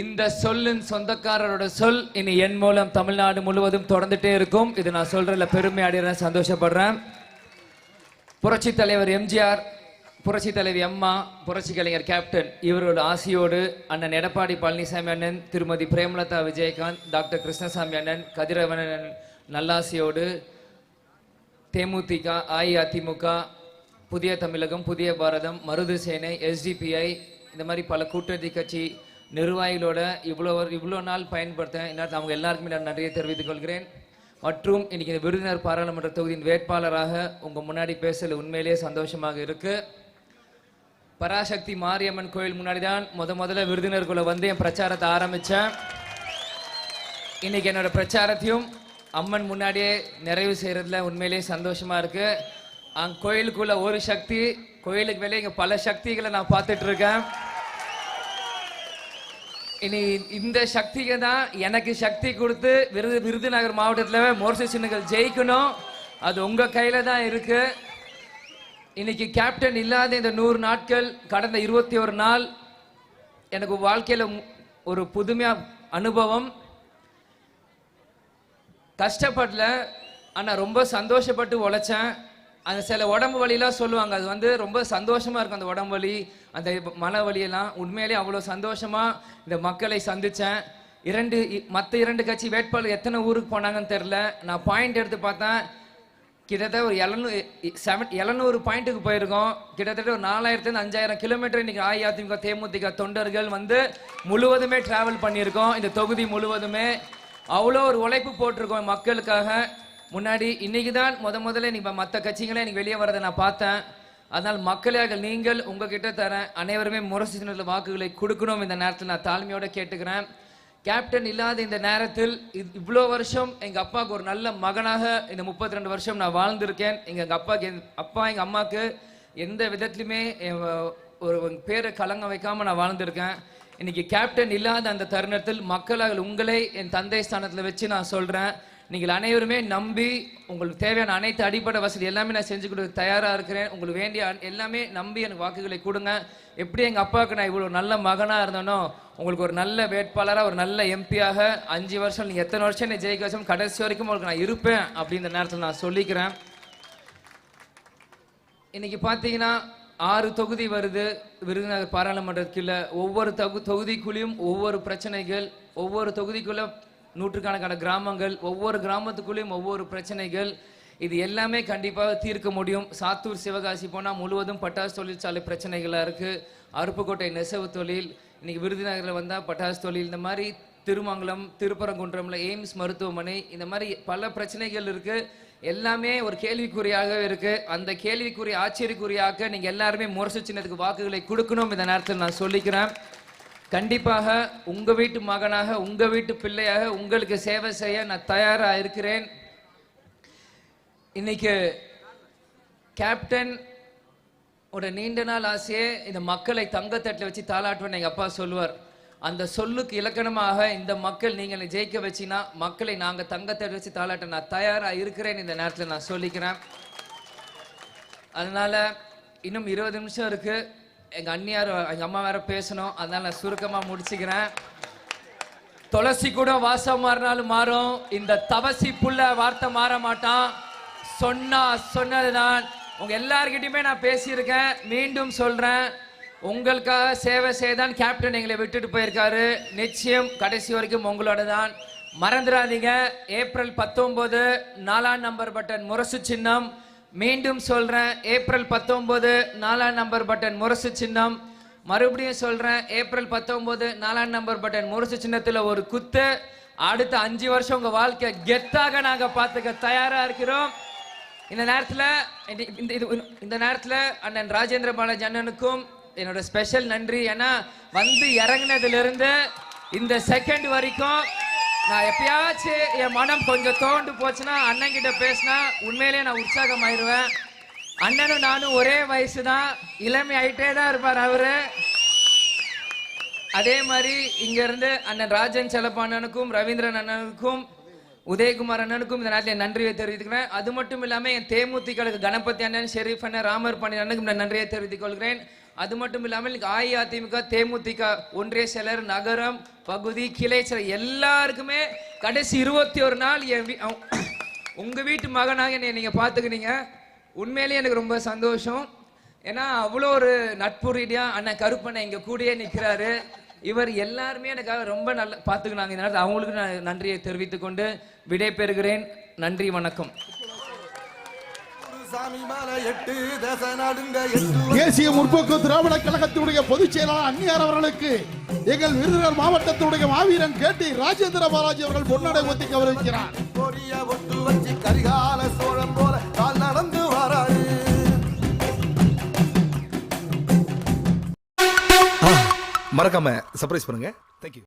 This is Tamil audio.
இந்த சொல்லின் சொந்தக்காரரோட சொல் இனி என் மூலம் தமிழ்நாடு முழுவதும் தொடர்ந்துட்டே இருக்கும். இது நான் சொல்றதுல பெருமை அடைகிறேன் சந்தோஷப்படுறேன். புரட்சி தலைவர் எம்ஜிஆர் புரட்சி தலைவி அம்மா புரட்சி கலைஞர் கேப்டன் இவரோட ஆசையோடு அண்ணன் எடப்பாடி பழனிசாமி அண்ணன் திருமதி பிரேமலதா விஜயகாந்த் டாக்டர் கிருஷ்ணசாமி அண்ணன் கதிரவனன் நல்லாசியோடு தேமுதிக அஇஅதிமுக புதிய தமிழகம் புதிய பாரதம் மருது சேனை எஸ்டிபிஐ இந்த மாதிரி பல கூட்டணி கட்சி நிர்வாகிகளோட இவ்வளோ இவ்வளோ நாள் பயன்படுத்தேன் என்ன அவங்க எல்லாருக்குமே நான் நன்றியை தெரிவித்துக் கொள்கிறேன். மற்றும் இன்றைக்கி இந்த விருதுநர் பாராளுமன்ற தொகுதியின் வேட்பாளராக உங்கள் முன்னாடி பேசல உண்மையிலேயே சந்தோஷமாக இருக்குது பராசக்தி மாரியம்மன் கோயில் முன்னாடி தான் முத முதல்ல விருதுநகருக்குள்ள வந்து என் பிரச்சாரத்தை ஆரம்பித்தேன் இன்னைக்கு என்னோடய பிரச்சாரத்தையும் அம்மன் முன்னாடியே நிறைவு செய்கிறதுல உண்மையிலேயே சந்தோஷமாக இருக்குது அங்கே கோயிலுக்குள்ள ஒரு சக்தி கோயிலுக்கு மேலே இங்கே பல சக்திகளை நான் பார்த்துட்ருக்கேன் இனி இந்த சக்திக்கு தான் எனக்கு சக்தி கொடுத்து விருது விருதுநகர் மாவட்டத்தில் மோர்சி சின்னங்கள் ஜெயிக்கணும். அது உங்கள் கையில் தான் இருக்கு. இன்னைக்கு கேப்டன் இல்லாத இந்த நூறு நாட்கள் கடந்த இருபத்தி ஒரு நாள் எனக்கு வாழ்க்கையில் ஒரு புதுமையா அனுபவம். கஷ்டப்படல ஆனால் ரொம்ப சந்தோஷப்பட்டு உழைச்சேன். அந்த சில உடம்பு வலிலாம் சொல்லுவாங்க. அது வந்து ரொம்ப சந்தோஷமாக இருக்கும் அந்த உடம்பு வலி. அந்த மன வழியெல்லாம் உண்மையிலேயே அவ்வளோ சந்தோஷமாக இந்த மக்களை சந்தித்தேன் இரண்டு இ- இரண்டு கட்சி வேட்பாளர் எத்தனை ஊருக்கு போனாங்கன்னு தெரில நான் பாயிண்ட் எடுத்து பார்த்தேன். கிட்டத்தட்ட ஒரு எழுநூறு செவன் எழுநூறு பாயிண்ட்டுக்கு போயிருக்கோம். கிட்டத்தட்ட ஒரு நாலாயிரத்துலேருந்து அஞ்சாயிரம் கிலோமீட்டர் இன்னைக்கு அஇஅதிமுக தேமுதிக தொண்டர்கள் வந்து முழுவதுமே ட்ராவல் பண்ணியிருக்கோம். இந்த தொகுதி முழுவதுமே அவ்வளோ ஒரு உழைப்பு போட்டிருக்கோம் மக்களுக்காக. முன்னாடி இன்னைக்கு தான் முத முதல்ல நீ மற்ற கட்சிகளே இன்னைக்கு வெளியே வரதை நான் பார்த்தேன். அதனால் மக்களாக நீங்கள் உங்ககிட்ட தரேன் அனைவருமே முரசு வாக்குகளை கொடுக்கணும். இந்த நேரத்தில் நான் தாழ்மையோடு கேட்டுக்கிறேன். கேப்டன் இல்லாத இந்த நேரத்தில் இவ்வளோ வருஷம் எங்கள் அப்பாவுக்கு ஒரு நல்ல மகனாக இந்த 32 வருஷம் நான் வாழ்ந்திருக்கேன். எங்கள் எங்கள் அப்பாக்கு என் அப்பா எங்கள் அம்மாவுக்கு எந்த விதத்துலையுமே என் ஒரு பேரை கலங்க வைக்காமல் நான் வாழ்ந்திருக்கேன். இன்னைக்கு கேப்டன் இல்லாத அந்த தருணத்தில் மக்களாக உங்களை என் தந்தை ஸ்தானத்தில் வச்சு நான் சொல்கிறேன் நீங்கள் அனைவருமே நம்பி உங்களுக்கு தேவையான அனைத்து அடிப்படை வசதி எல்லாமே நான் செஞ்சு கொடுக்க தயாராக இருக்கிறேன். உங்களுக்கு வேண்டிய எல்லாமே நம்பி எனக்கு வாக்குகளை கொடுங்க. எப்படி எங்கள் அப்பாவுக்கு நான் இவ்வளோ நல்ல மகனாக இருந்தேனோ உங்களுக்கு ஒரு நல்ல வேட்பாளராக ஒரு நல்ல எம்பியாக அஞ்சு வருஷம் நீங்கள் எத்தனை வருஷம் நீ ஜெயிக்க வருஷம் கடைசி வரைக்கும் உங்களுக்கு நான் இருப்பேன் அப்படின்ற நேரத்தில் நான் சொல்லிக்கிறேன். இன்னைக்கு பார்த்தீங்கன்னா ஆறு தொகுதி வருது. விருதுநகர் பாராளுமன்றத்தில் ஒவ்வொரு தொகு தொகுதிக்குள்ளேயும் ஒவ்வொரு பிரச்சனைகள் ஒவ்வொரு தொகுதிக்குள்ளே நூற்றுக்கணக்கான கிராமங்கள் ஒவ்வொரு கிராமத்துக்குள்ளேயும் ஒவ்வொரு பிரச்சனைகள். இது எல்லாமே கண்டிப்பாக தீர்க்க முடியும். சாத்தூர் சிவகாசி போனால் முழுவதும் பட்டாசு தொழிற்சாலை பிரச்சனைகளாக இருக்குது அருப்புக்கோட்டை நெசவு தொழில் இன்றைக்கி விருதுநகரில் வந்தால் பட்டாசு தொழில் இந்த மாதிரி திருமங்கலம் திருப்பரங்குன்றம்ல எய்ம்ஸ் மருத்துவமனை இந்த மாதிரி பல பிரச்சனைகள் இருக்குது எல்லாமே ஒரு கேள்விக்குறியாகவே இருக்குது அந்த கேள்விக்குறி ஆச்சரியக்குறியாக நீங்கள் எல்லாருமே முரசு சின்னத்துக்கு வாக்குகளை கொடுக்கணும். இந்த நேரத்தில் நான் சொல்லிக்கிறேன். கண்டிப்பாக உங்க வீட்டு மகனாக உங்க வீட்டு பிள்ளையாக உங்களுக்கு சேவை செய்ய நான் தயாரா இருக்கிறேன். இன்னைக்கு கேப்டன் ஒரு நீண்ட நாள் ஆசையே இந்த மக்களை தங்கத்தட்டில் வச்சு தாளாட்டுவேன் எங்கள் அப்பா சொல்லுவார். அந்த சொல்லுக்கு இலக்கணமாக இந்த மக்கள் நீங்கள் ஜெயிக்க வச்சீங்கன்னா மக்களை நாங்கள் தங்கத்தட்டு வச்சு தாளாட்ட நான் தயாராக இருக்கிறேன் இந்த நேரத்தில் நான் சொல்லிக்கிறேன். அதனால் இன்னும் இருபது நிமிஷம் இருக்குது எங்க அண்ணியார் எங்க அம்மா வேற பேசணும். அதனால நான் சுருக்கமா முடிச்சுக்கிறேன். துளசி கூட வாசம் மாறினாலும் மாறும். இந்த தவசி புள்ள வார்த்தை மாற மாட்டான். சொன்னா சொன்னதுதான். உங்க எல்லார்கிட்டயுமே நான் பேசியிருக்கேன். மீண்டும் சொல்றேன். உங்களுக்காக சேவை செய்தான் கேப்டன் எங்களை விட்டுட்டு போயிருக்காரு. நிச்சயம் கடைசி வரைக்கும் உங்களோட தான். மறந்துடாதீங்க. ஏப்ரல் பத்தொன்பது நாலாம் நம்பர் பட்டன் முரசு சின்னம். மீண்டும் சொல்றேன் ஏப்ரல் பத்தொன்பது நாலாம் நம்பர் பட்டன் முரசு சின்னம். மறுபடியும் சொல்றேன் ஏப்ரல் பத்தொன்பது நாலாம் நம்பர் பட்டன் முரசு சின்னத்துல ஒரு குத்து. அடுத்த அஞ்சு வருஷம் உங்க வாழ்க்கை கெத்தாக நாங்க பார்த்துக்க தயாரா இருக்கிறோம். இந்த நேரத்துல இந்த- இந்த இது- இந்த நேரத்துல அண்ணன் ராஜேந்திர பாலாஜி அண்ணனுக்கும் என்னோட ஸ்பெஷல் நன்றி. ஏன்னா வந்து இறங்குனதுல இருந்து இந்த செகண்ட் வரைக்கும் நான் எப்பயாச்சும் என் மனம் கொஞ்சம் தோண்டு போச்சுன்னா அண்ணன் கிட்ட பேசினா உண்மையிலேயே நான் உற்சாகம் ஆயிடுவேன் அண்ணனும் நானும் ஒரே வயசு தான் இளமை ஆயிட்டே தான் இருப்பார் அவரு. அதே மாதிரி இங்க இருந்து அண்ணன் ராஜன் செல்லப்பா அண்ணனுக்கும் ரவீந்திரன் அண்ணனுக்கும் உதயகுமார் அண்ணனுக்கும் இந்த நேரத்தில் நன்றியை தெரிவித்துக்கிறேன். அது மட்டும் இல்லாமல் என் தேமுதிகளுக்கு கணபதி அண்ணன் ஷெரீஃப் அண்ணன் ராமர் பாண்டியன் அண்ணனுக்கும் நான் நன்றியை தெரிவித்துக் கொள்கிறேன். அது மட்டும் இல்லாமல் அஇஅதிமுக தேமுதிக ஒன்றிய செயலர் நகரம் பகுதி கிளை செயலர் எல்லாருக்குமே கடைசி இருபத்தி ஒரு நாள் என் வீ- உங்க வீட்டு மகனாக என்னை நீங்க பாத்துக்கினீங்க உண்மையிலேயே எனக்கு ரொம்ப சந்தோஷம். ஏன்னா அவ்வளோ ஒரு நட்பு ரீதியா அண்ணன் கருப்பண்ணன் இங்கே கூடயே நிற்கிறாரு இவர் எல்லாருமே எனக்காக ரொம்ப நல்ல பார்த்துக்கினாங்க. இந்த நேரத்தில் அவங்களுக்கு நான் நன்றியை தெரிவித்துக்கொண்டு விடைபெறுகிறேன். விடை பெறுகிறேன் நன்றி வணக்கம். தேசிய முற்போக்கு திராவிட கழகத்தினுடைய பொதுச் செயலாளர் அந்நியார் அவர்களுக்கு எங்கள் விருதுநகர் மாவட்டத்தினுடைய மாவீரன் கேட்டி ராஜேந்திர பாலாஜி அவர்கள் பொன்னடை ஒத்தி கௌரவிக்கிறார் பொரிய ஒட்டு வச்சு கரிகால சோழம் போல கால் நடந்து வராரு. மறக்காம சர்ப்ரைஸ் பண்ணுங்க. தேங்க்யூ